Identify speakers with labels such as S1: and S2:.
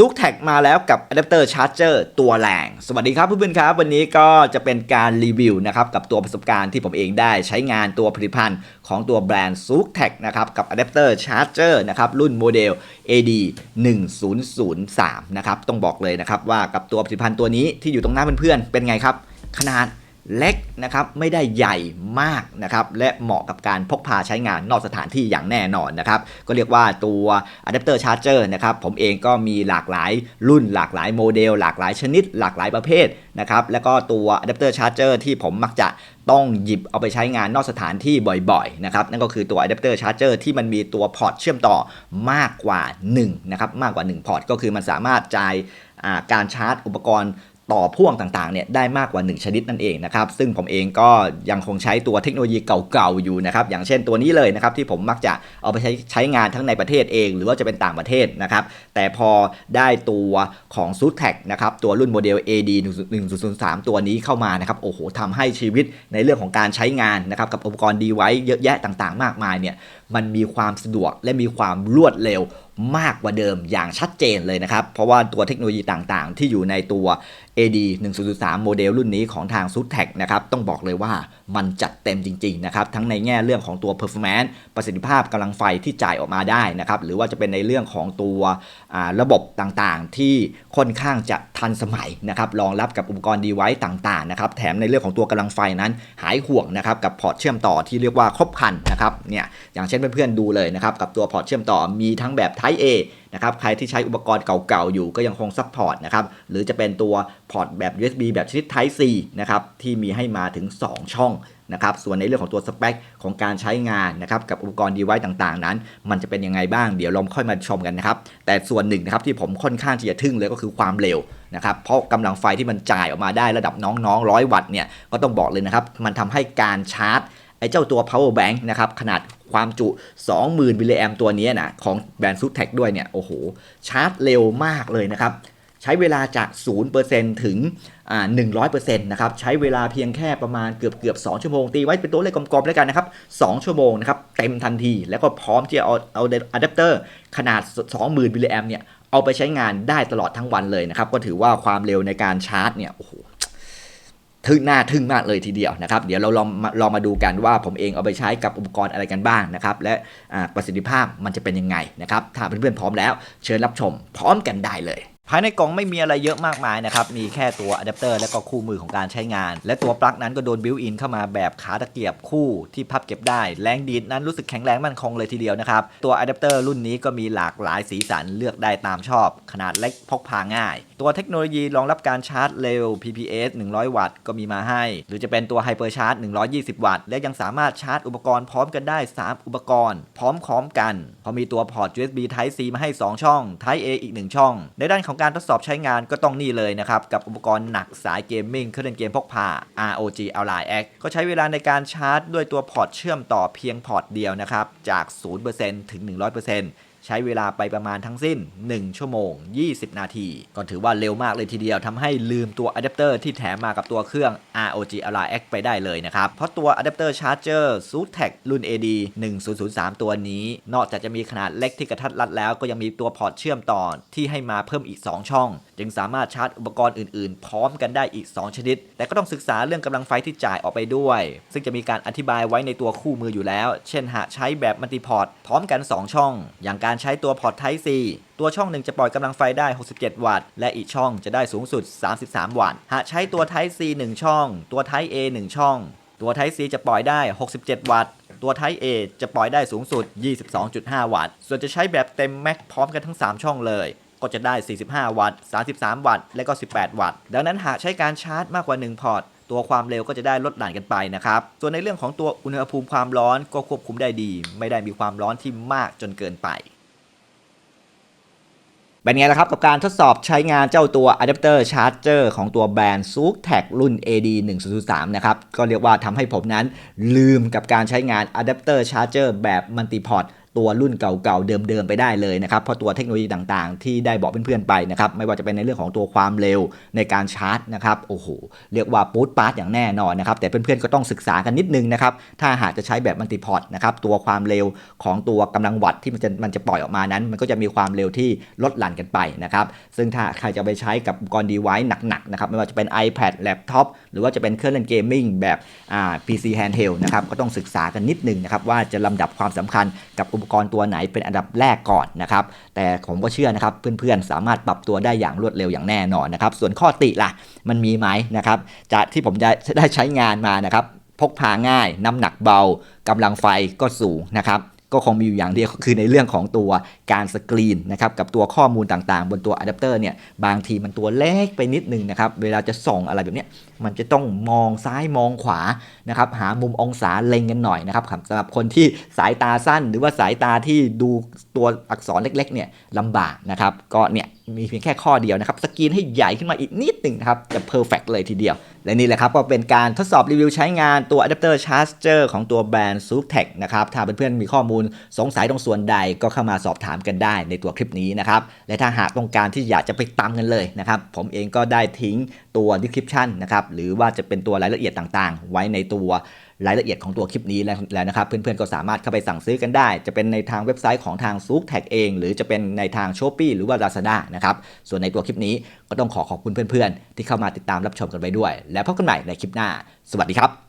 S1: ซุกแท็กมาแล้วกับอะแดปเตอร์ชาร์จเจอร์ตัวแรง สวัสดีครับเพื่อนๆครับ วันนี้ก็จะเป็นการรีวิวนะครับกับตัวประสบการณ์ที่ผมเองได้ใช้งานตัวผลิตภัณฑ์ของตัวแบรนด์ซุกแท็กนะครับกับอะแดปเตอร์ชาร์จเจอร์นะครับรุ่นโมเดล AD 1003นะครับต้องบอกเลยนะครับว่ากับตัวผลิตภัณฑ์ตัวนี้ที่อยู่ตรงหน้าเพื่อนๆเป็นไงครับ ขนาด เล็กนะครับไม่ได้ใหญ่มากนะครับและเหมาะกับการพกพาใช้งานนอกสถานที่อย่างแน่นอนนะครับก็เรียกว่าตัวอะแดปเตอร์ชาร์จเจอร์นะครับผมเองก็มีหลากหลายรุ่นหลากหลายโมเดล หลากหลายชนิด หลากหลายประเภทนะครับแล้วก็ตัวอะแดปเตอร์ชาร์จเจอร์ที่ผมมักจะต้องหยิบเอาไปใช้งานนอกสถานที่บ่อยๆนะครับนั่นก็คือตัวอะแดปเตอร์ชาร์จเจอร์ที่มันมีตัวพอร์ตเชื่อมต่อมากกว่า1นะครับมากกว่า 1 พอร์ตก็คือมันสามารถจ่ายการชาร์จอุปกรณ์ ต่อพ่วงต่างๆเนี่ยได้มากกว่า 1 ชนิดนั่นเองนะครับ ซึ่งผมเองก็ยังคงใช้ตัวเทคโนโลยีเก่าๆอยู่นะครับ อย่างเช่นตัวนี้เลยนะครับที่ผมมักจะเอาไปใช้ใช้งานทั้งในประเทศเอง หรือว่าจะเป็นต่างประเทศนะครับ แต่พอได้ตัวของ s u t e c นะครับตัวรุ่นโมเดล AD 1003 ตัวนี้เข้ามานะครับโอ้โหทำให้ชีวิตในเรื่องของการใช้งานนะครับกับอุปกรณ์ดีไว้เยอะแยะต่างๆ มากมายเนี่ย มันมีความสะดวกและมีความรวดเร็วมากกว่าเดิมอย่างชัดเจนเลยนะครับ เพราะว่าตัวเทคโนโลยีต่างๆ ที่อยู่ในตัว AD 1003 โมเดลรุ่นนี้ของทาง s u t e c นะครับ ต้องบอกเลยว่ามันจัดเต็มจริง ๆ นะครับ ทั้งในแง่เรื่องของตัว performance ประสิทธิภาพกำลังไฟที่จ่ายออกมาได้นะครับ หรือว่าจะเป็นในเรื่องของตัวระบบต่างๆ ที่ค่อนข้างจะทันสมัยนะครับรองรับกับอุปกรณ์ดีไวซ์ต่างๆ นะครับ แถมในเรื่องของตัวกำลังไฟนั้นหายห่วงนะครับกับพอร์ตเชื่อมต่อที่เรียกว่าครบครันนะครับเนี่ยอย่างเช่นเพื่อนๆดูเลยนะครับกับตัวพอร์ตเชื่อมต่อมีทั้งแบบ Type A นะครับใครที่ใช้อุปกรณ์เก่าๆอยู่ก็ยังคงซัพพอร์ตนะครับหรือจะเป็นตัวพอร์ตแบบ USB แบบชนิด Type C นะครับที่มีให้มาถึง 2 ช่องนะครับส่วนในเรื่องของตัวสเปคของการใช้งานนะครับกับอุปกรณ์ดีไวซ์ต่างๆ นั้น มันจะเป็นยังไงบ้างเดี๋ยวเราค่อยมาชมกันนะครับ แต่ส่วนหนึ่งนะครับที่ผมค่อนข้างที่จะทึ่งเลยก็คือความเร็วนะครับเพราะกำลังไฟที่มันจ่ายออกมาได้ระดับน้องๆร้อยวัตต์เนี่ยก็ต้องบอกเลยนะครับมันทำให้การชาร์จ ไอ้เจ้าตัว power bank นะครับขนาดความจุ 20,000มิลลิแอมตัวนี้นะของแบรนด์ซูเทคด้วยเนี่ยโอ้โหชาร์จเร็วมากเลยนะครับใช้เวลาจาก 0%ถึงอ่า100%นะครับใช้เวลาเพียงแค่ประมาณเกือบเกือบ2ชั่วโมง ตีไว้เป็นตัวเลขกลมๆแล้วกันนะครับ2ชั่วโมงนะครับเต็มทันทีแล้วก็พร้อมที่จะเอาเอาอะแดปเตอร์ขนาด 20,000มิลลิแอมเนี่ยเอาไปใช้งานได้ตลอดทั้งวันเลยนะครับ ก็ถือว่าความเร็วในการชาร์จเนี่ยโอ้โห ทึ่งหน้าทึ่งมากเลยทีเดียวนะครับ เดี๋ยวเราลองลองมาดูกันว่าผมเองเอาไปใช้กับอุปกรณ์อะไรกันบ้างนะครับ และประสิทธิภาพมันจะเป็นยังไงนะครับ ถ้าเพื่อนๆพร้อมแล้ว เชิญรับชมพร้อมกันได้เลย ภายในกล่องไม่มีอะไรเยอะมากมายนะครับ มีแค่ตัวอะแดปเตอร์และก็คู่มือของการใช้งาน และตัวปลั๊กนั้นก็โดนบิวอินเข้ามาแบบขาตะเกียบคู่ที่พับเก็บได้ แรงดีดนั้นรู้สึกแข็งแรงมั่นคงเลยทีเดียวนะครับ ตัวอะแดปเตอร์รุ่นนี้ก็มีหลากหลายสีสันเลือกได้ตามชอบ ขนาดเล็กพกพาง่าย ตัวเทคโนโลยีรองรับการชาร์จเร็ว PPS 100 วัตต์ ก็มีมาให้ หรือจะเป็นตัวไฮเปอร์ชาร์จ120 วัตต์ และยังสามารถชาร์จอุปกรณ์พร้อมกันได้ 3 อุปกรณ์ พร้อมพร้อมกัน พอมีตัวพอร์ต USB Type C มาให้ 2 ช่อง Type A อีก 1 ช่อง ในด้านของการทดสอบใช้งานก็ต้องนี่เลยนะครับ กับอุปกรณ์หนักสายเกมมิ่งเครื่องเล่นเกมพกพา ROG Ally X ก็ใช้เวลาในการชาร์จด้วยตัวพอร์ตเชื่อมต่อเพียงพอร์ตเดียวนะครับ จาก 0%ถึง 100%ใช้เวลาไปประมาณทั้งสิ้น 1 ชั่วโมง 20 นาที ก็ถือว่าเร็วมากเลยทีเดียวทำให้ลืมตัวอะแดปเตอร์ที่แถมมากับตัวเครื่อง ROG Ally X ไปได้เลยนะครับ เพราะตัวอะแดปเตอร์ชาร์จเจอร์ s u t e c รุ่น AD 1003 ตัวนี้ นอกจากจะมีขนาดเล็กที่กระทัดรัดแล้วก็ยังมีตัวพอร์ตเชื่อมต่อที่ให้มาเพิ่มอีก 2 ช่อง จึงสามารถชาร์จอุปกรณ์อื่นๆ พร้อมกันได้อีก 2 ชนิด แต่ก็ต้องศึกษาเรื่องกำลังไฟที่จ่ายออกไปด้วย ซึ่งจะมีการอธิบายไว้ในตัวคู่มืออยู่แล้ว เช่นหากใช้แบบมัลติพอร์ตพร้อมกัน 2 ช่อง อย่างการการใช้ตัวพอร์ต Type C ตัวช่องหนึ่งจะปล่อยกำลังไฟได้ 67 วัตต์ และอีกช่องจะได้สูงสุด 33 วัตต์ หากใช้ตัว Type C 1 ช่อง ตัว Type A 1 ช่อง ตัว Type C จะปล่อยได้ 67 วัตต์ ตัว Type A จะปล่อยได้สูงสุด 22.5 วัตต์ ส่วนจะใช้แบบเต็มแม็กพร้อมกันทั้ง 3 ช่องเลยก็จะได้ 45 วัตต์ 33 วัตต์ และก็ 18 วัตต์ ดังนั้นหากใช้การชาร์จมากกว่า 1 พอร์ต ตัวความเร็วก็จะได้ลดหลั่นกันไปนะครับ ส่วนในเรื่องของตัวอุณหภูมิความร้อนก็ควบคุมได้ดี ไม่ได้มีความร้อนที่มากจนเกินไป เป็นไงล่ะครับ กับการทดสอบใช้งานเจ้าตัวอะแดปเตอร์ชาร์จเจอร์ของตัวแบรนด์ซูกแท็กรุ่น AD 1003นะครับ ก็เรียกว่าทำให้ผมนั้นลืมกับการใช้งานอะแดปเตอร์ชาร์จเจอร์แบบมัลติพอร์ต ตัวรุ่นเก่าๆเดิมๆไปได้เลยนะครับ เพราะตัวเทคโนโลยีต่างๆ ที่ได้บอกเพื่อนๆไปนะครับ ไม่ว่าจะเป็นในเรื่องของตัวความเร็วในการชาร์จนะครับ โอ้โห เรียกว่าปูดปาร์ตอย่างแน่นอนนะครับ แต่เพื่อนๆก็ต้องศึกษากันนิดนึงนะครับ ถ้าหากจะใช้แบบมัลติพอร์ตนะครับ ตัวความเร็วของตัวกำลังวัตต์ที่มันจะมันจะปล่อยออกมานั้น มันก็จะมีความเร็วที่ลดหลั่นกันไปนะครับ ซึ่งถ้าใครจะไปใช้กับอุปกรณ์ดีไวซ์หนักๆนะครับ ไม่ว่าจะเป็น iPad แล็ปท็อปหรือว่าจะเป็นเครื่องเล่นเกมมิ่งแบบอ่า PC handheld นะครับ ก็ต้องศึกษากันนิดนึงนะครับว่าจะลำดับความสำคัญกับอุปกรณ์ตัวไหนเป็นอันดับแรกก่อนนะครับ แต่ผมก็เชื่อนะครับเพื่อนๆ สามารถปรับตัวได้อย่างรวดเร็วอย่างแน่นอนนะครับ ส่วนข้อติล่ะมันมีไหมนะครับจากที่ผมจะได้ใช้งานมานะครับ พกพาง่าย น้ำหนักเบากำลังไฟก็สูงนะครับ ก็คงมีอยู่อย่างเดียวคือในเรื่องของตัวการสกรีนนะครับกับตัวข้อมูลต่างๆ บนตัวอะแดปเตอร์เนี่ยบางทีมันตัวเล็กไปนิดนึงนะครับเวลาจะส่องอะไรแบบนี้มันจะต้องมองซ้ายมองขวานะครับหามุมองศาเล็งกันหน่อยนะครับสำหรับคนที่สายตาสั้น หรือว่าสายตาที่ดูตัวอักษรเล็กๆเนี่ยลำบากนะครับก็เนี่ยมีเพียงแค่ข้อเดียวนะครับสกรีนให้ใหญ่ขึ้นมาอีกนิดหนึ่งนะครับจะเพอร์เฟกเลยทีเดียว และนี่แหละครับก็เป็นการทดสอบรีวิวใช้งานตัวอะแดปเตอร์ชาร์จเจอร์ของตัวแบรนด์ s u t e c h นะครับ ถ้าเพื่อนๆมีข้อมูลสงสัยตรงส่วนใดก็เข้ามาสอบถามกันได้ในตัวคลิปนี้นะครับ และถ้าหากต้องการที่อยากจะไปตามกันเลยนะครับ ผมเองก็ได้ทิ้งตัว description นะครับ หรือว่าจะเป็นตัวรายละเอียดต่างๆ ไว้ในตัว รายละเอียดของตัวคลิปนี้แล้วนะครับ เพื่อนๆก็สามารถเข้าไปสั่งซื้อกันได้ จะเป็นในทางเว็บไซต์ของทางซูกแท็กเอง หรือจะเป็นในทางช้อปปี้หรือว่า Lazada นะครับ ส่วนในตัวคลิปนี้ก็ต้องขอขอบคุณเพื่อนๆ ที่เข้ามาติดตามรับชมกันไปด้วย แล้วพบกันใหม่ในคลิปหน้า สวัสดีครับ